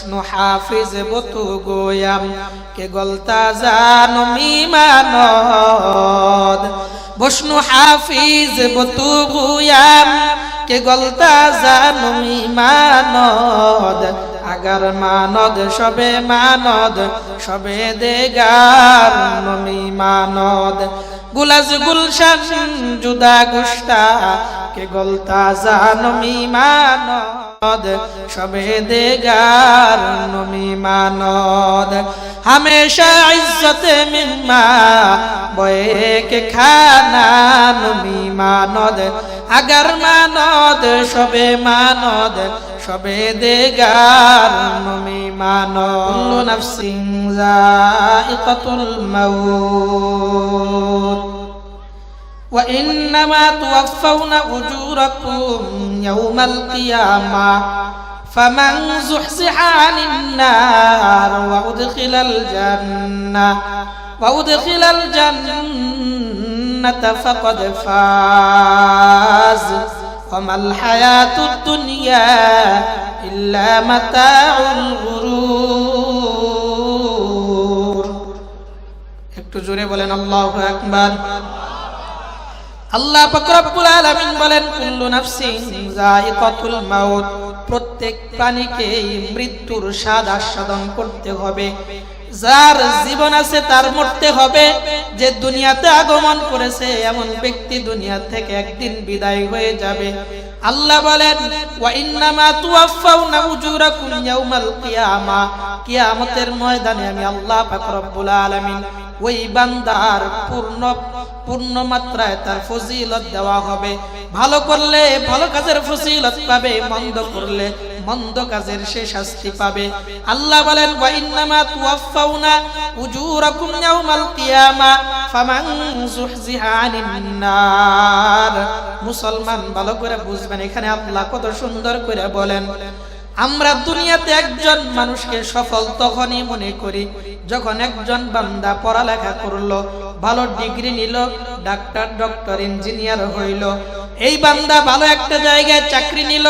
বষ্ণু হাফিজ বতু Guam, কে গলতা জানো মিমানদ বষ্ণু হাফিজ বতু Guam, কে গলতা জানো মিমানদ agar মানদ সবে মানদ, সবে দেগার নমি মানদ গুলাজ গুলশান জুদা গুস্তা কে গলতা জানমি মানদ সবে দেগার নমি মানদ। হামেশা ইজ্জত মিম্মা বয়ে কে খানা নমি মানদ। আগার মানদ, সবে মানদ, সবে দেগার নমি মানদ। কুল্লু নাফসিন যায়িকাতুল মাউত। وإنما توفون أجوركم يوم القيامة فمن زحزح عن النار وأدخل الجنة وأدخل الجنة فقد فاز وما الحياة الدنيا إلا متاع الغرور একটু জোরে বলেন আল্লাহু আকবার আল্লাহ রব্বুল আলামিন বলেন, কুল্লু নাফসিন যায়িকাতুল মাউত। প্রত্যেক প্রাণীকে মৃত্যুর স্বাদ আস্বাদন করতে হবে। যার জীবন আছে তার মরতে হবে। যে দুনিয়াতে আগমন করেছে, এমন ব্যক্তি দুনিয়া থেকে একদিন বিদায় হয়ে যাবে। আল্লাহ বলেন, ওয়া ইন্নামা তুওয়াফাউনা উজুরাকুম ইয়াউমাল কিয়ামা। কিয়ামতের ময়দানে আমি আল্লাহ পাক রব্বুল আলামিন ওই বান্দার পূর্ণ পূর্ণ মাত্রায় তার ফজিলত দেওয়া হবে। ভালো করলে ভালো কাজের ফজিলত পাবে, মন্দ করলে মন্দ কাজের সে শাস্তি পাবে। আল্লাহ বলেন ওয়া ইন্নামা তুওয়াফাউনা উজুরাকুম ইয়াউমাল কিয়ামা, ফামান যুহজিহা আনিন নার মুসলমান ভালো করে বুঝবেন, এখানে আল্লাহ কত সুন্দর করে বলেন। আমরা দুনিয়াতে একজন মানুষকে সফল তখনই মনে করি, যখন একজন বান্দা পড়ালেখা করল, ভালো ডিগ্রি নিল, ডাক্তার, ডক্টর, ইঞ্জিনিয়ার হইল। এই বান্দা ভালো একটা জায়গায় চাকরি নিল,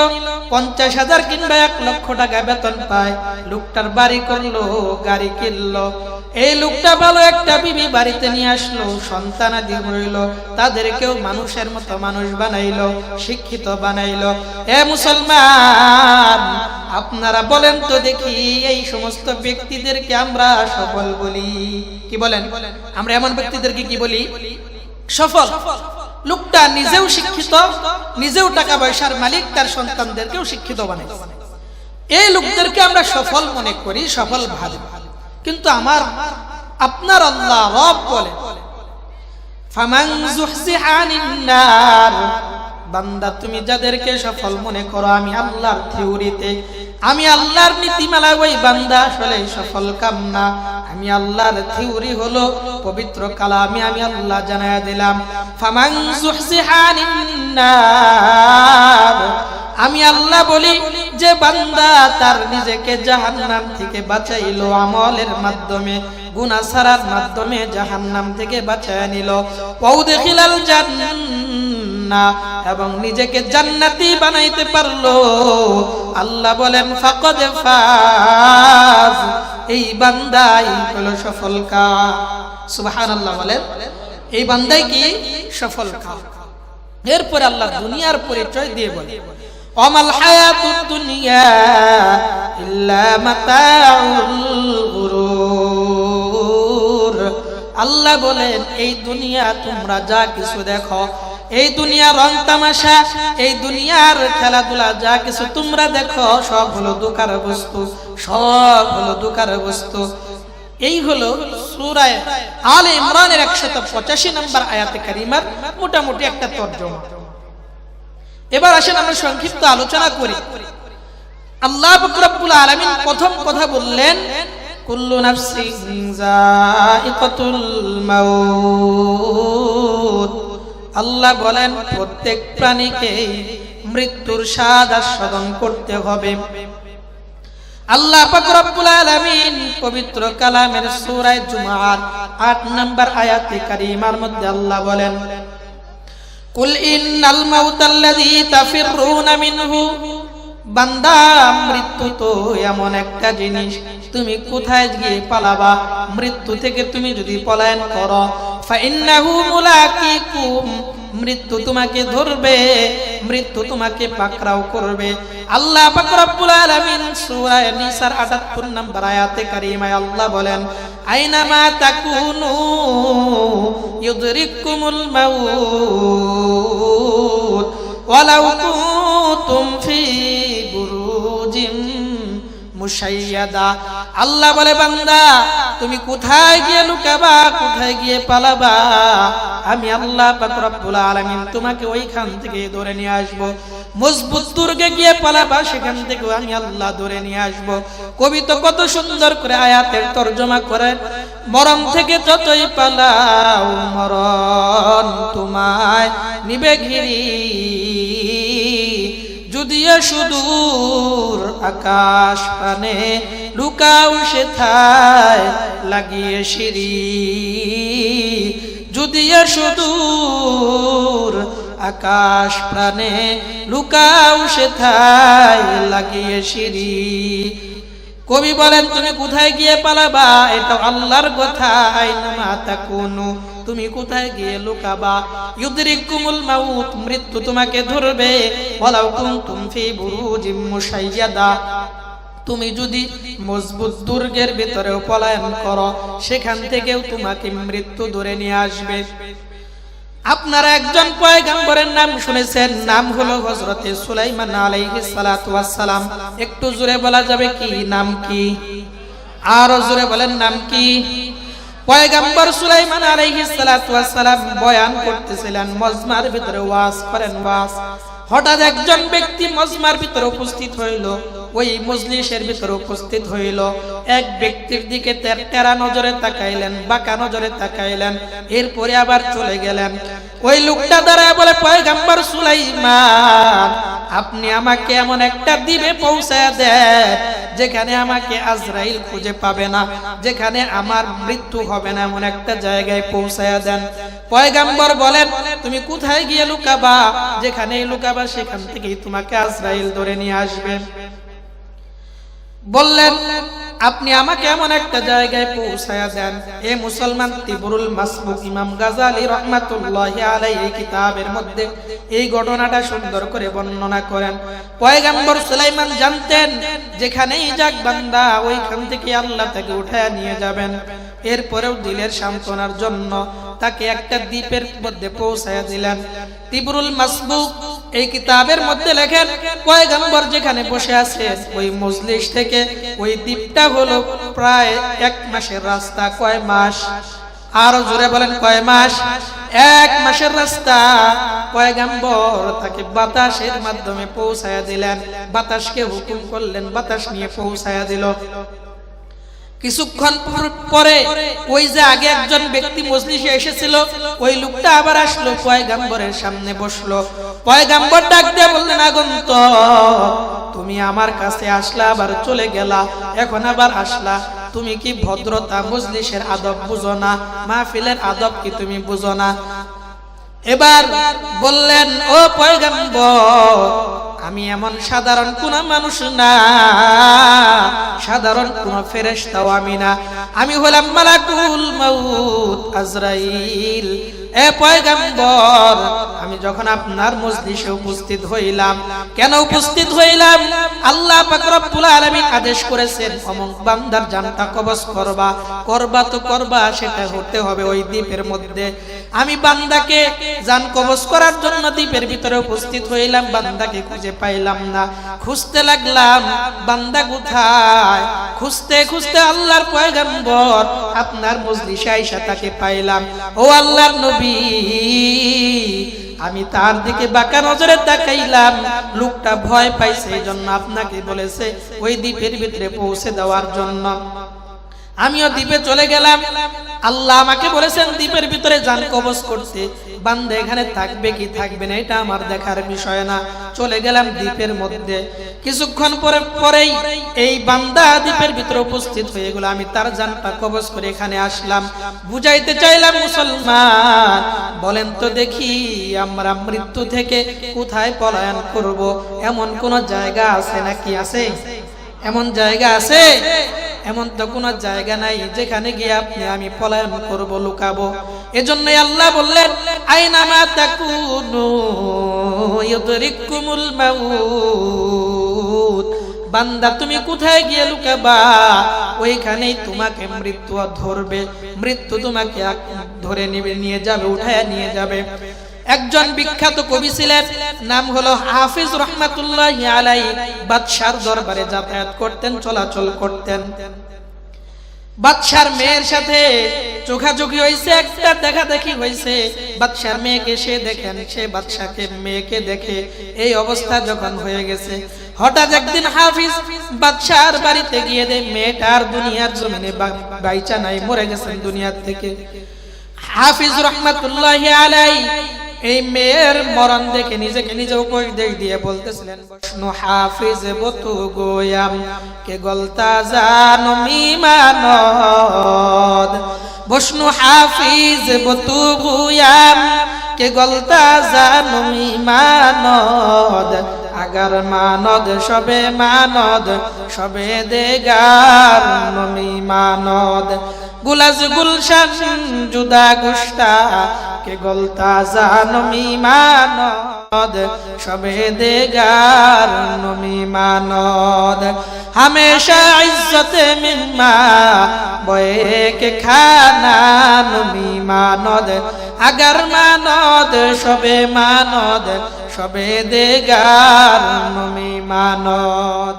পঞ্চাশ হাজার কিংবা এক লক্ষ টাকা বেতন পায়। লোকটার বাড়ি করল, গাড়ি কিনলো এই লোকটা ভালো একটা বিবি বাড়িতে নিয়ে আসলো সন্তানাদি হইল তাদেরকেও মানুষের মতো মানুষ বানাইলো, শিক্ষিত বানাইলো। এ মুসলমান, আপনারা বলেন তো দেখি এই সমস্ত ব্যক্তিদেরকে আমরা সফল বলি। কি বলেন? আমরা এমন ব্যক্তিদেরকে কি বলি? সফল। লোকটা নিজেও শিক্ষিত, নিজেও টাকা পয়সার মালিক, তার সন্তানদেরকেও শিক্ষিত বানাই এই লোকদেরকে আমরা সফল মনে করি, সফল ভাবি। কিন্তু আমার আপনার আল্লাহ রব বলে বান্দা, তুমি যাদেরকে সফল মনে করো, আমি আল্লাহর থিওরিতে, আমি আল্লাহর নীতিমালা ওই বান্দা আসলে সফল কাম না। আমি আল্লাহর থিওরি হলো পবিত্র কালামে আমি আমি আল্লাহ জানায়া দিলাম আমি আল্লাহ বলি যে বান্দা তার নিজেকে জাহান্নাম থেকে বাঁচাইলো আমলের মাধ্যমে গুনা সারার মাধ্যমে জাহান্নাম থেকে বাঁচায় নিল। ওয়াউদখিলাল জান্নাহ, এবং নিজেকে জান্নাতি বানাইতে পারল। আল্লাহ বলেন, ফাকাদ ফাজ। এই বান্দাই হলো সফল কা সুবহানাল্লাহ বলেন, এই বান্দাই কি? সফল কা এরপরে আল্লাহ দুনিয়ার পরিচয় দিয়ে বলে অমাল হায়াতুদ দুনিয়া ইল্লা মাতাউল আল্লাহ বলেন, এই দুনিয়া তোমরা যা কিছু দেখো, এই দুনিয়া রং তামাশা, এই দুনিয়ার খেলাধুলা যা কিছু তোমরা দেখো, সব হলো দোকার বস্তু, সব হলো দোকার বস্তু। এই হলো সুরায় আলে ইমরানের একশত পঁচাশি নম্বর আয়াতে কারিমার মোটামুটি একটা তর্জমা। এবার আসেন আমরা সংক্ষিপ্ত আলোচনা করি। আল্লাহ রব্বুল আলামিন প্রথম কথা বললেন আল্লাহ বলেন, প্রত্যেক প্রাণীকে মৃত্যুর স্বাদ আস্বাদন করতে হবে। আল্লাহ পাক আলামিন পবিত্র কালামের সূরা জুমার 8 নম্বর আয়াতে কারীমার মধ্যে আল্লাহ বলেন কুল ইন্নাল মাউতাল্লাযী তাফিররুনা মিনহু বান্দা, মৃত্যু তো এমন একটা জিনিস। তুমি কোথায় গিয়ে পালাবা? মৃত্যু থেকে তুমি যদি পলায়ন করো, ফাইন্নাহু মুলাকিকুম। মৃত্যু তোমাকে ধরবে, মৃত্যু তোমাকে পাকড়াও করবে। আল্লাহ পাক রব্বুল আলামিন সূরা নিসার 78 নম্বর আয়াতে কারিমায় আল্লাহ বলেন আইনামা তাকুনু ইউদরিকুমুল মাউত, ওয়ালাউ কুনতুম ফি আল্লাহ বলে, বান্দা, তুমি কোথায় গিয়ে লুকাবা, কোথায় গিয়ে পালাবা? আমি আল্লাহ রব্বুল আলামিন তোমাকে ওইখান থেকে ধরে নিয়ে আসব। মজবুত দুর্গে গিয়ে পালাবা, সেখান থেকে আমি আল্লাহ ধরে নিয়ে আসব। কবি তো কত সুন্দর করে আয়াতের তর্জমা করে মরণ থেকে যতই পালাও, মরণ তোমায় নিবে ঘিরি। যদিও সুদূর আকাশ পানে লুকাও সে থায় লাগিয়ে সিঁড়ি। যদিও সুদূর আকাশ প্রাণে লুকাও সে থায় লাগিয়ে সিঁড়ি। কবি বলেন, তুমি কোথায় গিয়ে পালাবা? এটা আল্লাহর কথা মাতা তাকুনু? তুমি কোথায় গিয়ে লুকাবা? ইউদরিকুমুল মাউত, মৃত্যু তোমাকে ধরবে। ওয়ালাউ কুনতুম ফি বুরুজিম মুশাইয়াদা। তুমি যদি মজবুত দুর্গের ভিতরেও পলায়ন করো, সেখান থেকেও তোমাকে মৃত্যু ধরে নিয়ে আসবে। আপনারা একজন পয়গাম্বরের নাম শুনেছেন, নাম হলো হযরতে সুলাইমান আলাইহিস সালাতু সালাম একটু জোরে বলা যাবে কি? নাম কি? আর জোরে বলেন, নাম কি? পয়গাম্বর সুলাইমান আলাইহিস সালাতু ওয়াস বয়ান করতেছিলেন, মজমার ভিতরে ওয়াজ করেন ওয়াজ হঠাৎ একজন ব্যক্তি মজমার ভিতরে উপস্থিত হইল। ওই মজলিসের ভিতরে উপস্থিত হইল। এক ব্যক্তির দিকে তের- নজরে তাকাইলেন, বাঁকা নজরে তাকাইলেন, এরপরে আবার চলে গেলেন। ওই লোকটা দাঁড়ায় বলে, পয়গাম্বর সুলাইমান, আপনি আমাকে এমন একটা দ্বীপে পৌঁছায় দেন, যেখানে আমাকে আজরাইল খুঁজে পাবে না, যেখানে আমার মৃত্যু হবে না, এমন একটা জায়গায় পৌঁছায় দেন। পয়গাম্বর বলেন, তুমি কোথায় গিয়ে লুকাবা? যেখানে লুকাবা, সেখান থেকেই তোমাকে আজরাইল ধরে নিয়ে আসবে। বললেন আপনি আমাকে এমন একটা জায়গায় পৌঁছায়া দেন। এ মুসলমান তিবরুল মাসবুক ইমাম গাজালি রহমাতুল্লাহ আলাই এই কিতাবের মধ্যে এই ঘটনাটা সুন্দর করে বর্ণনা করেন। পয়গাম্বর সুলাইমান জানতেন, যেখানেই যাক বান্দা, ওইখান থেকে আল্লাহ তাকে উঠায় নিয়ে যাবেন। এরপরেও দিলের সান্ত্বনার জন্য তাকে একটা দ্বীপের মধ্যে পৌঁছায়া দিলেন। তিবরুল মাসবুক এই কিতাবের মধ্যে লেখেন, পয়গম্বর যেখানে বসে আছে, ওই মজলিস থেকে ওই দ্বীপটা হলো প্রায় এক মাসের রাস্তা, কয় মাস? আরও জোরে বলেন, কয় মাস? এক মাসের রাস্তা কয় গাম্বর তাকে বাতাসের মাধ্যমে পৌঁছায়া দিলেন। বাতাসকে হুকুম করলেন, বাতাস নিয়ে পৌঁছায়া দিল। কিছুক্ষণ পর- ওই যে আগে একজন ব্যক্তি মজলিসে এসেছিল, ওই লোকটা আবার আসলো, পয়গাম্বরের সামনে বসল। পয়গাম্বর ডাক দিয়ে বললেন, আগন্ত, তুমি আমার কাছে আসলা, আবার চলে গেলা, এখন আবার আসলা। তুমি কি ভদ্রতা, মজলিসের আদব বুঝো না, মাহফিলের আদব কি তুমি বুঝো না? এবার বললেন, ও পয়গাম্বর আমি এমন সাধারণ কোন মানুষ না। সাধারণ কোন ফেরেশতাও আমি না। আমি হলাম মালাকুল মাউত আজরাইল। এ পয়গাম্বর, আমি যখন আপনার মজলিসে উপস্থিত হইলাম, কেন উপস্থিত হইলাম? আল্লাহ পাক রব্বুল আলামিন আদেশ করেছেন, অমুক বান্দার জানটা কবজ করবা করবা তো করবা, সেটা হতে হবে ওই দ্বীপের মধ্যে। আমি বান্দাকে জান কবজ করার জন্য দ্বীপের ভিতরে উপস্থিত হইলাম, বান্দাকে খুঁজে পাইলাম না। খুঁজতে লাগলাম, বান্দা কোথায়? খুঁজতে খুঁজতে আল্লাহর পয়গম্বর আপনার মজলিসে আইসা তাকে পাইলাম। ও আল্লাহর নবী, আমি তার দিকে বাঁকা নজরে তাকাইলাম। লোকটা ভয় পাইছে, এই জন্য আপনাকে বলেছে, ওই দ্বীপের ভিতরে পৌঁছে দেওয়ার জন্য। আমিও দ্বীপে চলে গেলাম। আল্লাহ আমাকে বলেছেন, দ্বীপের ভিতরে যান, কবজ করতে। বান্দা এখানে থাকবে কি থাকবে না, এটা আমার দেখার বিষয় না। চলে গেলাম দ্বীপের মধ্যে। কিছুক্ষণ পরে, পরেই এই বান্দা দ্বীপের ভিতরে উপস্থিত হয়ে গেল। আমি তার জানটা কবজ করে এখানে আসলাম। বুঝাইতে চাইলাম, মুসলমান, বলেন তো দেখি আমরা মৃত্যু থেকে কোথায় পলায়ন করব? এমন কোন জায়গা আছে নাকি? আছে? এমন জায়গা আছে? এমন তো কোনো জায়গা নাই যেখানে গিয়ে আপনি আমি পলায়ন করব, লুকাবো। এজন্যই আল্লাহ বললেন আইনামা তাকুনু ইউদরিকুমুল মাউত। বান্দা, তুমি কোথায় গিয়ে লুকাবা? ওইখানেই তোমাকে মৃত্যু ধরবে, মৃত্যু তোমাকে ধরে নিবে, নিয়ে যাবে, উঠায় নিয়ে যাবে। একজন বিখ্যাত কবি ছিলেন, নাম হলো হাফিজ রহমাতুল্লাহ আলাই বাদশার দরবারে যাতায়াত করতেন, চলাচল করতেন। বাদশার মেয়ের সাথে চোখাচোখি হয়েছে, একটা দেখা দেখি হয়েছে। বাদশার মেয়েকে সে দেখেন, সে বাদশাকে মেয়েকে দেখে এই অবস্থা যখন হয়ে গেছে। হঠাৎ একদিন হাফিজ বাদশার বাড়িতে গিয়ে দেয়, মেয়েটার দুনিয়ার জমিনে বাইচা নাই মরে গেছেন দুনিয়ার থেকে। হাফিজ রহমাতুল্লাহ আলাই এই মেয়ের মরণ দেখে নিজেকে নিজে দেখ দিয়ে বলতেছিলেন বৈষ্ণু হাফিজ বতু গোয়াম, কে গলতা জানো মিমানদ বৈষ্ণু হাফিজ বতু গোয়াম, কে গলতা জানো মিমানদ আগার মানদ সবে মানদ সবে দেগার নমি মানদ গুলাজ গুলশান, জুদা গুস্তা কে গলতা জানমি মানদ সবে দেগার নমি মানদ। হামেশা ইজ্জত মিম্মা বয়ে কে খানা নমি মানদ। আগার মানদ, সবে মানদ, সবে দেগার নমি মানদ।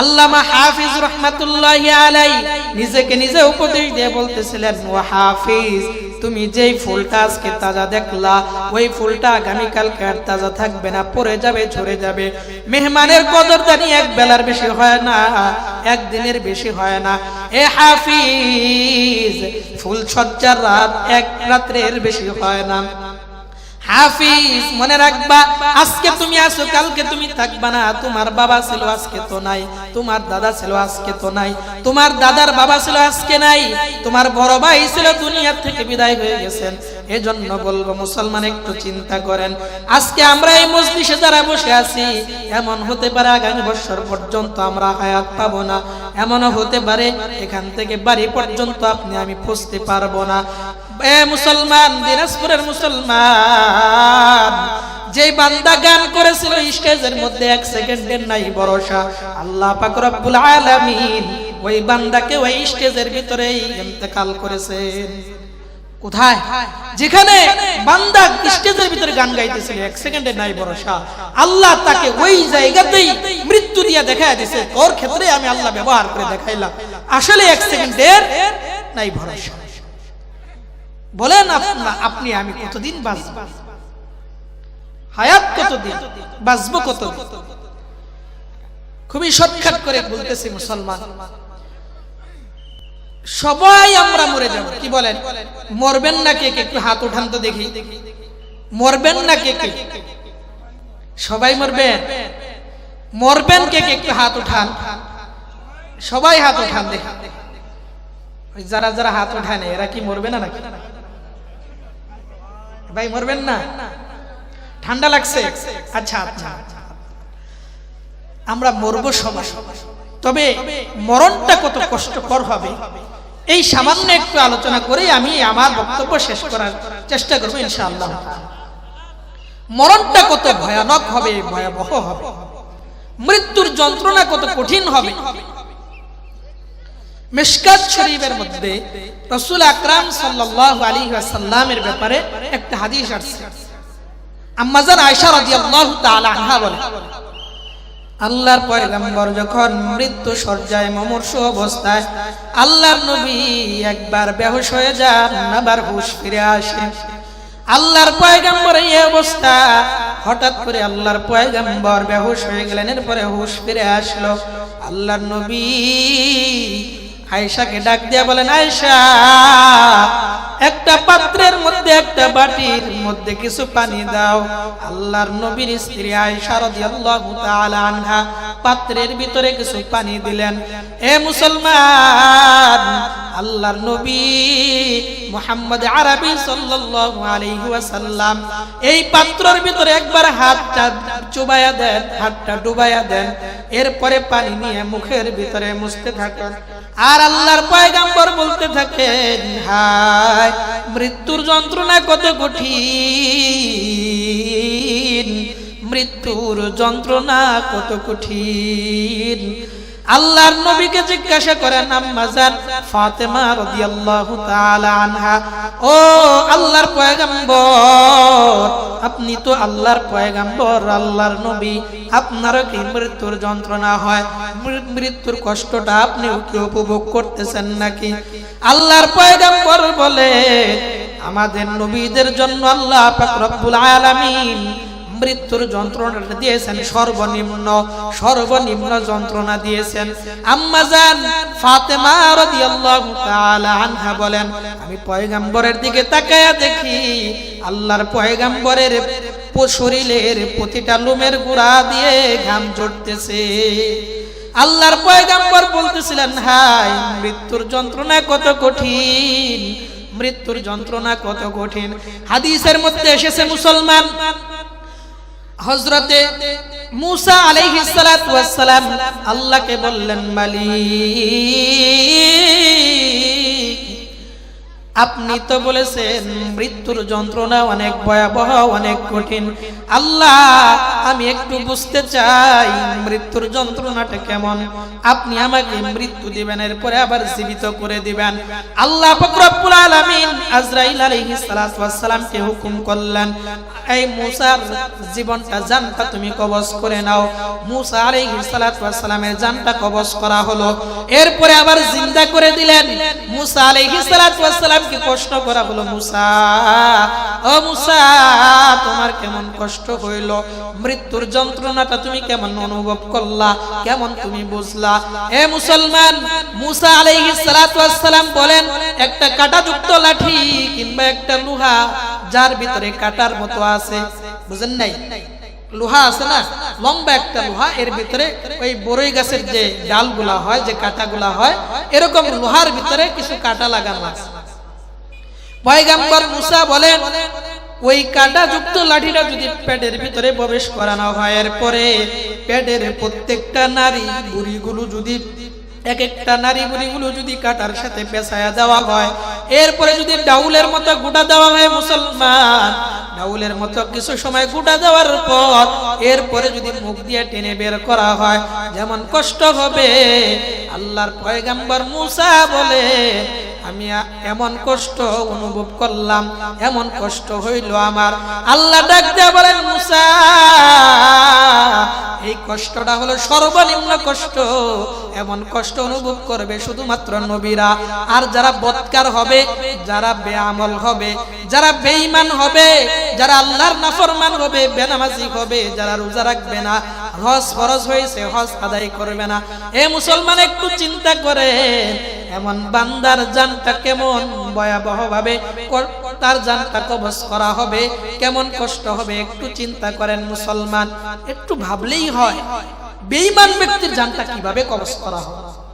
আল্লামা হাফিজ রহমাতুল্লাহ আলাই নিজেকে নিজে উপদেশ দিয়ে বলতেছিলেন ও হাফিজ তুমি যেই ফুলটা আজকে তাজা দেখলা, ওই ফুলটা আগামীকালকে আর তাজা থাকবে না পরে যাবে, ঝরে যাবে। মেহমানের কদরদানি এক বেলার বেশি হয় না একদিনের বেশি হয় না। এ হাফিজ, ফুল সজ্জার রাত এক রাত্রের বেশি হয় না। হাফিজ, মনে রাখবা, আজকে তুমি আসো কালকে তুমি থাকবা না। তোমার বাবা ছিল আজকে তো নাই, তোমার দাদা ছিল আজকে তো নাই, তোমার দাদার বাবা ছিল আজকে নাই, তোমার বড় ভাই ছিল দুনিয়ার থেকে বিদায় হয়ে গেছেন। এজন্য বলব, মুসলমান একটু চিন্তা করেন, আজকে আমরা এই মজলিসে যারা বসে আছি, এমন হতে পারে আগামী বছর পর্যন্ত আমরা হায়াত পাবো না। এমনও হতে পারে এখান থেকে বাড়ি পর্যন্ত আপনি আমি পৌঁছতে পারব না। এ মুসলমান, দিনাজপুরের মুসলমান যে বান্দা গান করেছিল, স্টেজের মধ্যে এক সেকেন্ডের নাই ভরসা। আল্লাহ পাক রব্বুল আলামিন ওই বান্দাকে ওই স্টেজের ভিতরেই ইন্তেকাল করেছেন। কোথায়? যেখানে স্টেজের ভিতরে গান এক নাই আল্লাহ তাকে ওই জায়গাতেই মৃত্যু আমি আল্লাহ ব্যবহার করে দেখাইলাম। আসলে এক সেকেন্ডের নাই ভরসা। বলেন আপনা- আমি কতদিন বাঁচব? হায়াত কতদিন? বাঁচবো কতদিন? খুবই শর্টকাট করে বলতেছি মুসলমান। সবাই আমরা মরে যাব। কি বলেন? মরবেন না কে কে? একটু হাত উঠান তো দেখি। মরবেন না কে কে? সবাই মরবেন? মরবেন কে কে? একটু হাত উঠান। সবাই হাত উঠান দেখি। যারা যারা হাত উঠায় এরা কি মরবে না নাকি? ভাই মরবেন না। ঠান্ডা লাগছে? আচ্ছা আচ্ছা। আমরা মরবো সবাই। তবে মরণটা কত কষ্টকর হবে। এই সামান্য একটু আলোচনা করে আমি আমার বক্তব্য শেষ করার চেষ্টা করব ইনশাআল্লাহ। মরণটা কত ভয়ানক হবে, ভয়াবহ হবে। মৃত্যুর যন্ত্রণা কত কঠিন হবে। মিশকাত শরীফের মধ্যে রসুল আকরাম সাল্লাল্লাহু আলাইহি ওয়াসাল্লামের ব্যাপারে একটা হাদিস আসছে। আম্মাজান আয়েশা রাদিয়াল্লাহু তাআলা আনহা বলে, আল্লাহর পয়গম্বর যখন মৃত্যু সজ্জায় মমর্ষ অবস্থায় আল্লাহর নবী একবার বেহুশ হয়ে যান, আবার হুশ ফিরে আসে। আল্লাহর পয়গম্বর এই অবস্থা, হঠাৎ করে আল্লাহর পয়গম্বর বেহুশ হয়ে গেলেন, এরপরে হুশ ফিরে আসলো। আল্লাহর নবী আয়েশাকে ডাক দিয়া বলেন, আয়েশা, একটা পাত্রের মধ্যে একটা বাটির মধ্যে কিছু পানি দাও। আল্লাহর নবীর স্ত্রী আয়েশা রাদিয়াল্লাহু তাআলা আনহা পাত্রের ভিতরে কিছু পানি দিলেন। এ মুসলমান, আল্লাহর নবী মুহাম্মদ আরবি সাল্লাল্লাহু আলাইহি ওয়াসাল্লাম এই পাত্রের ভিতরে একবার হাতটা চুবায়া দেন, হাতটা ডুবায়া দেন। এরপরে পানি নিয়ে মুখের ভিতরে মুছতে থাকেন। আর আল্লাহর পয়গাম্বর বলতে থাকেন হায় মৃত্যুর যন্ত্রণা কত কঠিন মৃত্যুর যন্ত্রণা কত কঠিন। আল্লাহর নবীকে জিজ্ঞাসা করেন আম্মাজান ফাতেমা রাদিয়াল্লাহু তাআলা আনহা। ও আল্লাহর পয়গম্বর, আপনি তো আল্লাহর পয়গম্বর, আল্লাহর নবী। আপনারও কি মৃত্যুর যন্ত্রণা হয়? মৃত্যুর কষ্টটা আপনিও কি উপভোগ করতেছেন নাকি? আল্লাহর পয়গম্বর বলে, আমাদের নবীদের জন্য আল্লাহ পাক রব্বুল আলামিন মৃত্যুর যন্ত্রণাটা দিয়েছেন, সর্বনিম্ন সর্বনিম্ন যন্ত্রণা দিয়েছেন। আম্মাজান ফাতেমা রাদিয়াল্লাহু তাআলা আনহা বলেন, আমি পয়গাম্বরের দিকে তাকায়া দেখি, আল্লাহর পয়গাম্বরের শরীরের প্রতিটা লোমের গুড়া দিয়ে ঘাম ঝরতেছে। আল্লাহর পয়গাম্বর বলতেছিলেন হাই মৃত্যুর যন্ত্রণা কত কঠিন, মৃত্যুর যন্ত্রণা কত কঠিন। হাদিসের মধ্যে এসেছে, মুসলমান হজরতে মুসা আলাইহিস সালাতু ওয়াস সালাম আল্লাহকে বললেন মালিক আপনি তো বলেছেন, মৃত্যুর যন্ত্রণা অনেক ভয়াবহ, অনেক কঠিন। আল্লাহ, আমি একটু বুঝতে চাই, মৃত্যুর যন্ত্রণাটা কেমন? আপনি আমাকে মৃত্যু দিবেন, এরপরে আবার জীবিত করে দিবেন। আল্লাহ পাক রব্বুল আলামিন আজরাইল আলাইহিস সালাতু ওয়াস সালামকে হুকুম করলেন, এই মুসার জীবনটা জানটা তুমি কবজ করে নাও। মুসা আলাইহিস সালাতু ওয়াস সালামের জানটা কবজ করা হলো। এরপরে আবার জিন্দা করে দিলেন। মুসা প্রশ্ন করা হলো, মুসা, ও মুসা, তোমার কেমন কষ্ট হইল? মৃত্যুর যন্ত্রণাটা তুমি কেমন অনুভব করলা? কেমন তুমি বুঝলা? এ মুসলমান, মুসা আলাইহিস সালাতু বলেন, একটা কাঁটাযুক্ত লাঠি কিংবা একটা লোহা, যার ভিতরে কাটার মতো আছে। বুঝেন নাই? লোহা আছে না? লম্বা একটা লোহা, এর ভিতরে ওই বড়ই গাছের যে ডালগুলা হয়, যে কাঁটাগুলা হয়, এরকম লোহার ভিতরে কিছু কাঁটা লাগানো আছে। পয়গাম্বর মুসা বলেন, ওই কাঁটা যুক্ত লাঠিটা যদি পেটের ভিতরে প্রবেশ করানো হয়, এরপরে পেটের প্রত্যেকটা নারী বুড়িগুলো যদি এক একটা নারী বুড়িগুলো যদি কাটার সাথে পেছায়া দেওয়া হয়, এরপরে যদি ডাউলের মতো গোটা দেওয়া হয় মুসলমান ডাউলের মতো কিছু সময় গুটা যাওয়ার পর এরপরে যদি মুখ দিয়ে টেনে বের করা হয়, যেমন কষ্ট হবে। আল্লাহর পয়গাম্বর মুসা বলে আমি এমন কষ্ট অনুভব করলাম, এমন কষ্ট হইল আমার। আল্লাহ ডাক দিয়ে বলেন, মুসা, এই কষ্টটা হলো সর্বনিম্ন কষ্ট। এমন কষ্ট অনুভব করবে শুধুমাত্র নবীরা। আর যারা বৎকার হবে, যারা বেআমল হবে, যারা বেঈমান হবে, যারা আল্লাহর নাফরমান হবে, বেনামাজি হবে, যারা রোজা রাখবে না, হজ ফরজ হয়েছে, হজ আদায় করবে না। এ মুসলমান একটু চিন্তা করে এমন বান্দার জানটা কেমন? ভয়াবহ ভাবে তার জানটা কবজ করা হবে। কেমন কষ্ট হবে? একটু চিন্তা করেন মুসলমান। একটু ভাবলেই হয় বেইমান ব্যক্তির জানটা কীভাবে কবজ করা হবে?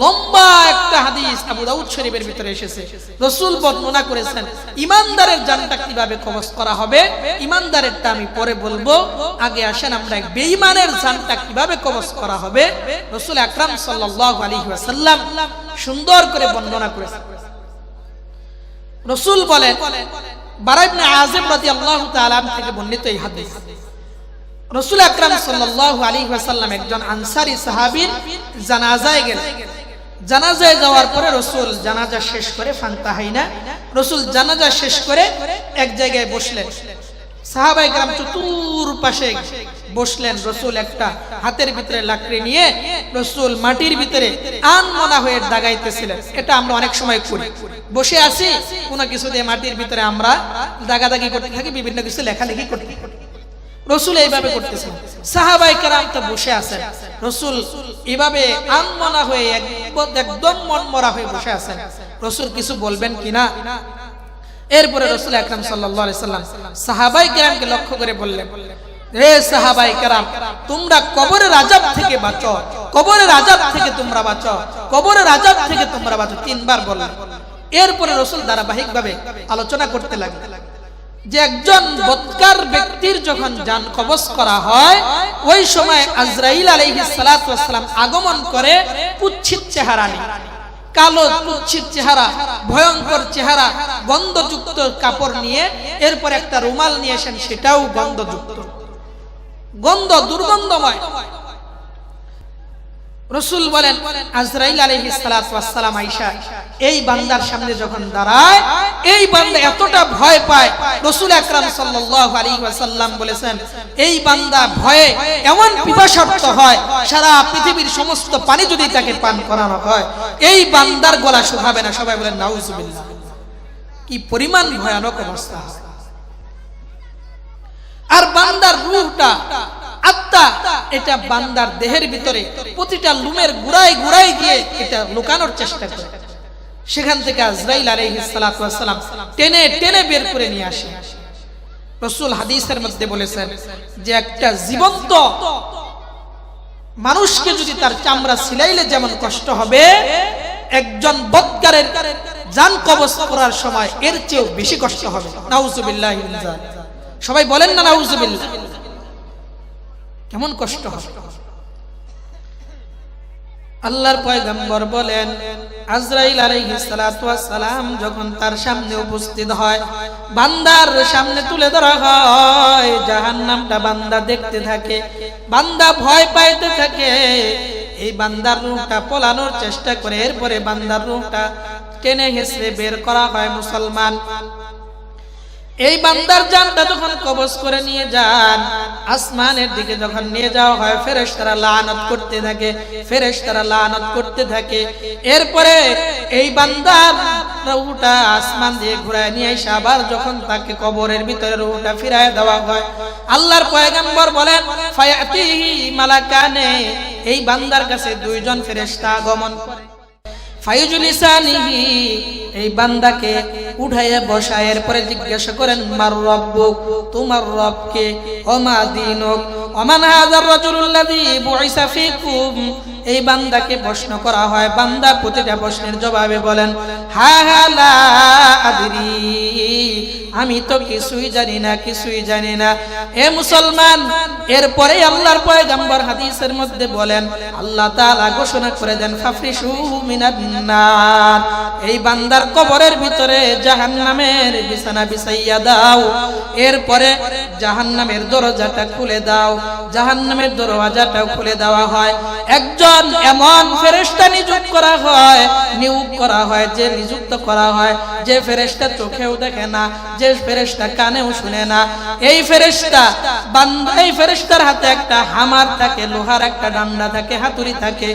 লম্বা একটা হাদিস আবু দাউদ শরীফের ভিতরে এসেছে। রসুল বর্ণনা করেছেন, ইমানদারের জানটা কীভাবে করা হবে? ইমানদারেরটা আমি পরে বলব। আগে আসেন আমরা এক বেঈমানের জানটা কীভাবে কবজ করা হবে? রসুল আকরাম সাল্লাল্লাহু আলাইহি ওয়াসাল্লাম সুন্দর করে বর্ণনা করেছেন। রসুল বলেন বারাইবনে আযিম রাদিয়াল্লাহু তাআলা থেকে বর্ণিত এই হাদিস। রসুল আকরাম সাল্লাল্লাহু আলাইহি ওয়াসাল্লাম একজন আনসারী সাহাবীর জানাজায় গেলেন। জানাজায় যাওয়ার পরে রসুল জানাজা শেষ করে ফান্তাহাইনা রসুল জানাজা শেষ করে এক জায়গায় বসলেন। সাহাবাই গ্রাম চতুর পাশে বসলেন। রসুল একটা হাতের ভিতরে লাকড়ি নিয়ে রসুল মাটির ভিতরে আন মনা হয়ে দাগাইতেছিলেন। এটা আমরা অনেক সময় করি। বসে আছি, কোনো কিছু দিয়ে মাটির ভিতরে আমরা দাগাদাগি করতে থাকি, বিভিন্ন কিছু লেখালেখি করতে রসুল এইভাবে করতেছেন। সাহাবাই কেরাম তো বসে আছেন। রসুল এভাবে আনমনা হয়ে এক- একদম মন মরা হয়ে বসে আছেন। রসুল কিছু বলবেন কিনা? এরপরে রসুল আকরাম সাল্লাম সাহাবাই কেরামকে লক্ষ্য করে বললেন তোমরা কবরের আজাব থেকে বাঁচো কবরের আজাব থেকে তোমরা বাঁচো কবরের আজাব থেকে তোমরা বাঁচো। তিনবার বললেন। এরপরে রসুল ধারাবাহিক ভাবে আলোচনা করতে লাগলেন। যে একজন বৎকার ব্যক্তির যখন যান কবজ করা হয়, ওই সময় আজরাইল ওয়াস সালাম আগমন করে কুচ্ছিত চেহারা নিয়ে। কালো কুচ্ছিত চেহারা, ভয়ঙ্কর চেহারা, গন্ধযুক্ত কাপড় নিয়ে এরপর একটা রুমাল নিয়ে আসেন, সেটাও গন্ধযুক্ত। গন্ধ দুর্গন্ধময়। রসুল বলেন, আজরাইল ওয়াস সালাম আয়েশা, এই বান্দার সামনে যখন দাঁড়ায়, এই বান্দা এতটা ভয় পায়। রসুল আকরাম ওয়াসাল্লাম বলেছেন, এই বান্দা ভয়ে এমন পিপাসার্ত হয়, সারা পৃথিবীর সমস্ত পানি যদি তাকে পান করানো হয়, এই বান্দার গলা শুকাবে না। সবাই বলেন, নাউজুবিল্লাহ। কি পরিমাণ ভয়ানক অবস্থা। আর বান্দার রূহটা আত্মা, এটা বান্দার দেহের ভিতরে প্রতিটা লুমের গুড়াই গুড়াই দিয়ে এটা লুকানোর চেষ্টা করে। সেখান থেকে আজরাইল আলাইহিস সালাতু ওয়াস সালাম টেনে টেনে বের করে নিয়ে আসে। রসুল হাদিসের মধ্যে বলেছেন যে একটা জীবন্ত মানুষকে যদি তার চামড়া সিলাইলে যেমন কষ্ট হবে, একজন বৎকারের জান কবজ করার সময় এর চেয়েও বেশি কষ্ট হবে। নাউজুবিল্লাহ সবাই বলেন না নাউজুবিল্লাহ। কেমন কষ্ট হবে? আল্লাহর পয়গম্বর বলেন, আজরাইল সালাম যখন তার সামনে উপস্থিত হয়, বান্দার সামনে তুলে ধরা হয়, জাহান্নামটা বান্দা দেখতে থাকে, বান্দা ভয় পাইতে থাকে। এই বান্দার রূহটা পলানোর চেষ্টা করে, এরপরে বান্দার রূহটা টেনে হেসে বের করা হয় মুসলমান। এই বান্দার জানটা যখন কবজ করে নিয়ে যান, আসমানের দিকে যখন নিয়ে যাওয়া হয় ফেরেশ তারা লানত করতে থাকে ফেরেশ তারা লানত করতে থাকে। এরপরে এই বান্দার রুটা আসমান দিয়ে ঘুরায় নিয়ে এসে আবার যখন তাকে কবরের ভিতরে রুটা ফিরায় দেওয়া হয়, আল্লাহর পয়গম্বর বলেন, ফায়াতিহি মালাকানে। এই বান্দার কাছে দুইজন ফেরেশতা আগমন করে। ফাইজুলিসানিহি এই বান্দাকে উঠাইয়া বসায়, এরপরে জিজ্ঞাসা করেন, মার রব্বুক? তোমার রবকে? ওমা দিনুক? ওমান হাজার রাজুলুল্লাযী বুইসা ফিকুম? এই বান্দাকে প্রশ্ন করা হয়। বান্দা প্রতিটা প্রশ্নের জবাবে বলেন, হা হা, লা আমি তো কিছুই জানি না, কিছুই জানি না। এ মুসলমান এরপরে আল্লাহর পয়গম্বর হাদিসের মধ্যে বলেন, আল্লাহ তাআলা ঘোষণা করে দেন, ফাফরিশু মিনান নার এই বান্দার কবরের ভিতরে জাহান্নামের বিছানা বিছাইয়া দাও। এরপরে জাহান্নামের দরজাটা খুলে দাও। জাহান্নামের দরওয়াজাটাও খুলে দেওয়া হয়। একজন এমন ফেরেশতা নিযুক্ত করা হয়, নিয়োগ করা হয়, যে নিযুক্ত করা হয়, যে ফেরেশতা চোখেও দেখে না, যে ফেরেশতা কানেও শুনে না। এই বান্দা, এই ফেরেশতার হাতে একটা হামার থাকে, লোহার একটা ডান্ডা থাকে, হাতুড়ি থাকে।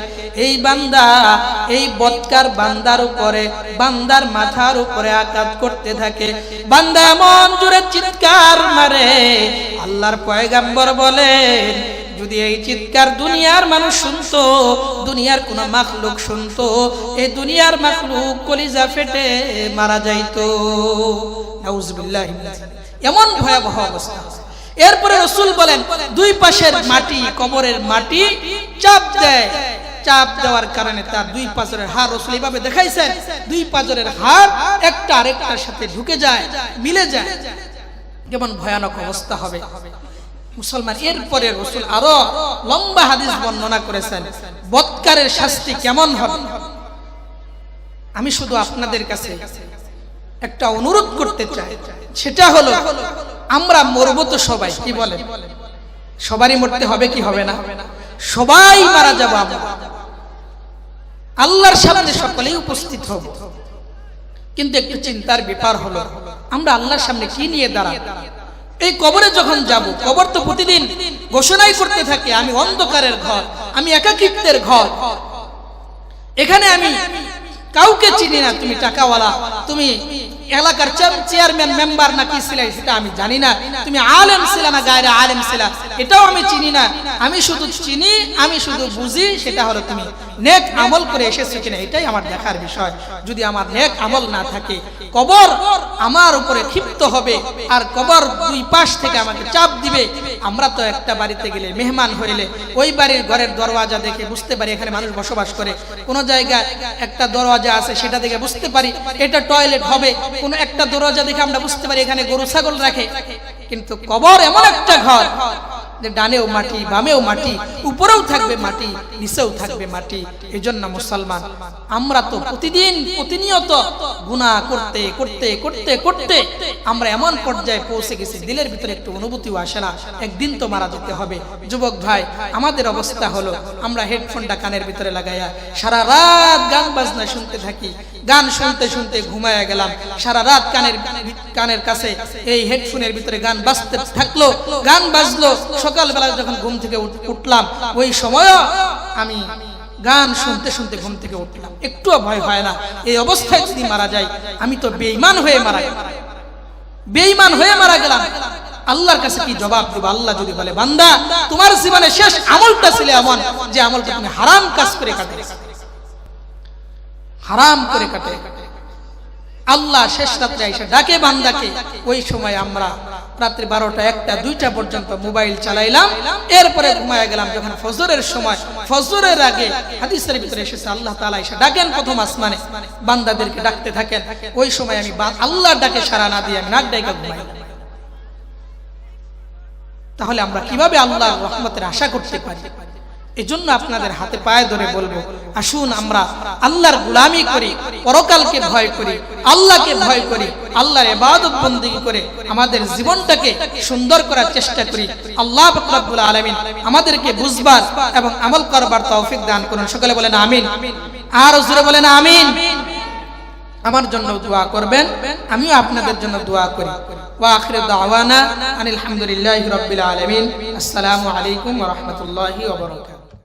এই বান্দা, এই বৎকার বান্দার উপরে বান্দার মাথার উপরে আঘাত করতে থাকে। বান্দা এমন জোরে চিৎকার মারে। আল্লাহর পয়গাম্বর বলেন, যদি এই চিৎকার দুনিয়ার মানুষ শুনতো, দুনিয়ার কোন মাখলুক শুনতো, এই দুনিয়ার মাখলুক কলিজা ফেটে মারা যাইতো। এমন ভয়াবহ অবস্থা। এরপরে রসুল বলেন, দুই পাশের মাটি কবরের মাটি চাপ দেয়। চাপ দেওয়ার কারণে তার দুই পাজরের হাড় রসুল এইভাবে দেখাইছেন। দুই পাজরের হাড় একটা আরেকটার সাথে ঢুকে যায়, মিলে যায়। যেমন ভয়ানক অবস্থা হবে। মুসলমান এরপরে রসুল আরও লম্বা হাদিস বর্ণনা করেছেন, বৎকারের শাস্তি কেমন হবে? আমি শুধু আপনাদের কাছে একটা অনুরোধ করতে চাই। সেটা হলো, আমরা মরব তো সবাই, কি বলে সবারই মরতে হবে কি হবে না? সবাই মারা যাব আমরা। আল্লাহর সামনে সকলেই উপস্থিত হব। কিন্তু একটু চিন্তার ব্যাপার হলো, আমরা আল্লাহর সামনে কি নিয়ে দাঁড়াব? এই কবরে যখন যাব, কবর তো প্রতিদিন ঘোষণাই করতে থাকে, আমি অন্ধকারের ঘর, আমি একাকিত্বের ঘর। এখানে আমি কাউকে চিনি না, তুমি টাকাওয়ালা, তুমি এলাকার চেয়ারম্যান মেম্বার নাকি ছিলে সেটা আমি জানি না। তুমি আলেম ছিলে না, গায়ের আলেম ছিলা। এটাও আমি চিনি না। আমি শুধু চিনি, আমি শুধু বুঝি, সেটা হলো তুমি। নেক আমল করে এসেছ কিনা, এটাই আমার দেখার বিষয়। যদি আমার নেক আমল না থাকে, কবর আমার উপরে ক্ষিপ্ত হবে, আর কবর দুই পাশ থেকে আমাকে চাপ দিবে। আমরা তো একটা বাড়িতে গেলে মেহমান হইলে, ওই বাড়ির ঘরের দরওয়াজা দেখে বুঝতে পারি, এখানে মানুষ বসবাস করে। কোন জায়গায় একটা দরওয়াজা আছে, সেটা দেখে বুঝতে পারি, এটা টয়লেট হবে। কোন একটা দরজা দেখে আমরা বুঝতে পারি এখানে গরু, ছাগল রাখে। কিন্তু কবর এমন একটা ঘর। ডানেও মাটি, বামেও মাটি, উপরেও থাকবে মাটি, নিচেও থাকবে মাটি। এই জন্য মুসলমান, আমরা তো প্রতিদিন প্রতিনিয়ত গুনাহ করতে করতে করতে করতে আমরা এমন পর্যায়ে পৌঁছে গেছি, দিলের ভিতরে একটু অনুভূতিও আসে না। একদিন তো মারা যেতে হবে। যুবক ভাই, আমাদের অবস্থা হলো, আমরা হেডফোনটা কানের ভিতরে লাগাইয়া সারা রাত গান বাজনা শুনতে থাকি। গান শুনতে শুনতে ঘুমায়া গেলাম। সারা রাত কানের কানের কাছে এই হেডফোনের ভিতরে গান বাজতে থাকল, গান বাজলো সকালবেলা যখন ঘুম থেকে উঠলাম, ওই সময় আমি গান শুনতে শুনতে ঘুম থেকে উঠলাম। একটুও ভয় হয় না। এই অবস্থায় যদি মারা যায় আমি তো বেঈমান হয়ে মারা গেলাম। বেঈমান হয়ে মারা গেলাম। আল্লাহর কাছে কি জবাব দিব? আল্লাহ যদি বলে, বান্দা, তোমার জীবনে শেষ আমলটা ছিল এমন যে আমলটা তুমি হারাম কাজ করে কাটে। হারাম করে কাটে। আল্লাহ শেষ রাত্রে এসে ডাকে বান্দাকে, ওই সময় আমরা রাত্রি বারোটা, একটা, দুইটা পর্যন্ত মোবাইল চালাইলাম। এরপরে ঘুমায় গেলাম যখন ফজরের সময়। ফজরের আগে হাদিসের ভিতরে এসেছে, আল্লাহ তাআলা এসে ডাকেন প্রথম আসমানে। বান্দাদেরকে ডাকতে থাকেন। ওই সময় আমি আল্লাহর ডাকে সারা না দিয়ে আমি নাক ডাইকা ঘুমাই। তাহলে আমরা কীভাবে আল্লাহর রহমতের আশা করতে পারি? এই জন্য আপনাদের হাতে পায়ে ধরে বলব, আসুন আমরা আল্লাহর গুলামি করি, পরকালকে ভয় করি, আল্লাহকে ভয় করি, আল্লাহর ইবাদত বন্দিগি করে আমাদের জীবনটাকে সুন্দর করার চেষ্টা করি। আল্লাহ রব্বুল আলামিন আমাদেরকে বুঝবার এবং আমল করবার তৌফিক দান করুন। সকলে বলেন আমিন। আর জোরে বলেন আমিন। আমার জন্য দোয়া করবেন, আমিও আপনাদের জন্য দোয়া করি। আখির দাওয়ানা আনিল হামদুলিল্লাহি রাব্বিল আলামিন। আসসালামু আলাইকুম ওয়া রাহমাতুল্লাহি ওয়া বারাকাতুহু।